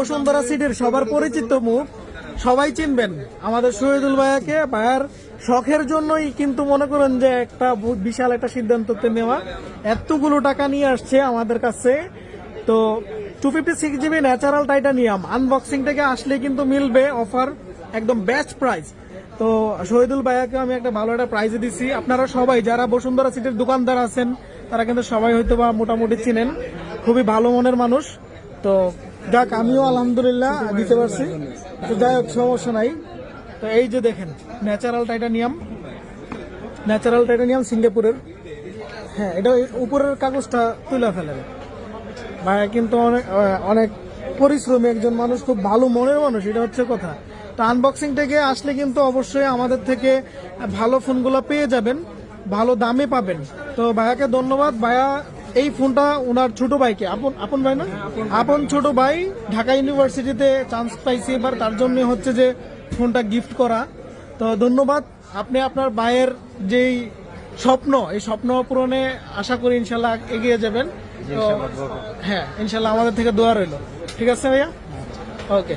বসুন্ধরা সিটির সবার পরিচিত মুখ, সবাই চিনবেন। আমাদের শহীদুল ভাইয়াকে ভাইয়ার শখের জন্যই কিন্তু মনে করেন যে একটা বিশাল একটা সিদ্ধান্ততে নেওয়া। এতগুলো টাকা নিয়ে আসছে আমাদের কাছে। তো two fifty six GB natural titanium unboxing থেকে আসলে কিন্তু মিলবে অফার একদম বেস্ট প্রাইস তো শহীদুল ভাইয়াকে আমি একটা ভালো একটা প্রাইজে দিছি। আপনারা সবাই যারা বসুন্ধরা সিটির দোকানদার আছেন, তারা কিন্তু সবাই হয়তো বা মোটামুটি চিনেন। খুবই ভালো মনের মানুষ। তো যাক, আমিও আলহামদুলিল্লাহ দিতে পারছি। তো যাই হোক, সমস্যা নাই। তো এই যে দেখেন ন্যাচারাল টাইটানিয়াম ন্যাচারাল টাইটানিয়াম সিঙ্গাপুরের। হ্যাঁ এটা উপরের কাগজটা তুলে ফেলেন। ভাইয়া কিন্তু অনেক অনেক পরিশ্রমী একজন মানুষ, খুব ভালো মনের মানুষ, এটা হচ্ছে কথা। তো আনবক্সিং থেকে আসলে কিন্তু অবশ্যই আমাদের থেকে ভালো ফোনগুলো পেয়ে যাবেন, ভালো দামে পাবেন। তো ভাইয়াকে ধন্যবাদ। ভাইয়া এই ফোনটা ওনার ছোট ভাইকে আপন আপন ভাই না? আপন ছোট ভাই ঢাকা ইউনিভার্সিটিতে চান্স পাইছি এবার তার জন্য হচ্ছে যে ফোনটা গিফট করা। তো ধন্যবাদ। আপনি আপনার ভাইয়ের যেই স্বপ্ন এই স্বপ্ন পূরণে আশা করি ইনশাল্লাহ এগিয়ে যাবেন। তো হ্যাঁ ইনশাল্লাহ আমাদের থেকে দোয়া রইল। ঠিক আছে ভাইয়া? ওকে